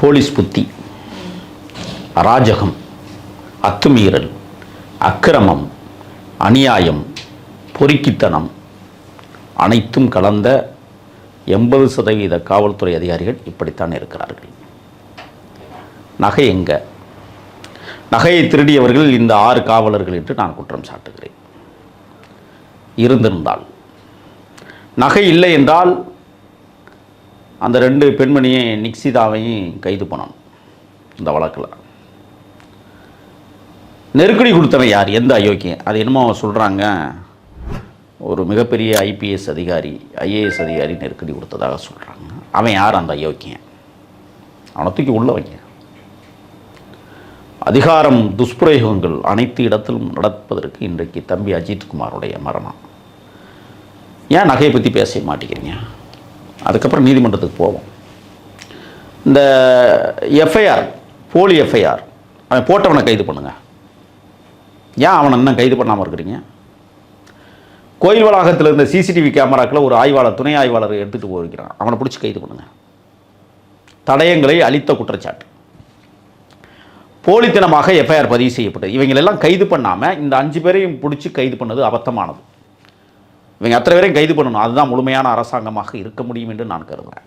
Police புத்தி அராஜகம் அத்துமீறல் அக்கிரமம் அநியாயம் பொறுக்கித்தனம் அனைத்தும் கலந்த எண்பது சதவீத காவல்துறை அதிகாரிகள் இப்படித்தான் இருக்கிறார்கள். நகை எங்க? நகையை திருடியவர்கள் இந்த ஆறு காவலர்கள் என்று நான் குற்றம் சாட்டுகிறேன். இருந்திருந்தால். நகை இல்லை என்றால் அந்த ரெண்டு பெண்மணியை நிக்சிதாவையும் கைது பண்ணணும் இந்த வழக்கில். நெருக்கடி கொடுத்தவன் யார்? எந்த அயோக்கியம் அது என்னமோ சொல்கிறாங்க ஒரு மிகப்பெரிய ஐபிஎஸ் அதிகாரி ஐஏஎஸ் அதிகாரி நெருக்கடி கொடுத்ததாக சொல்கிறாங்க அவன் யார் அந்த அயோக்கியன்? அவனை தூக்கி உள்ள வைங்க. அதிகாரம் துஷ்பிரயோகங்கள் அனைத்து இடத்திலும் நடப்பதற்கு இன்றைக்கு தம்பி அஜித்குமாருடைய மரணம் ஏன் நகையை பற்றி பேச மாட்டேங்கிறீங்க? அதுக்கப்புறம் நீதிமன்றத்துக்கு போவோம். இந்த எஃப்ஐஆர் போலி எஃப்ஐஆர் அவன் போட்டவனை கைது பண்ணுங்க. ஏன் அவனை இன்னும் கைது பண்ணாமல் இருக்கிறீங்க? கோயில் வளாகத்தில் இருந்த சிசிடிவி கேமராக்களை ஒரு ஆய்வாளர் துணை ஆய்வாளர் எடுத்துகிட்டு போயிருக்கிறான். அவனை பிடிச்சி கைது பண்ணுங்க. தடயங்களை அளித்த குற்றச்சாட்டு. போலித்தனமாக எஃப்ஐஆர் பதிவு செய்யப்பட்டது. இவங்களெல்லாம் கைது பண்ணாமல் இந்த அஞ்சு பேரையும் பிடிச்சி கைது பண்ணது அபத்தமானது. இவங்க அத்தனை பேரையும் கைது பண்ணணும். அதுதான் முழுமையான அரசாங்கமாக இருக்க முடியும் என்று நான் கருதுகிறேன்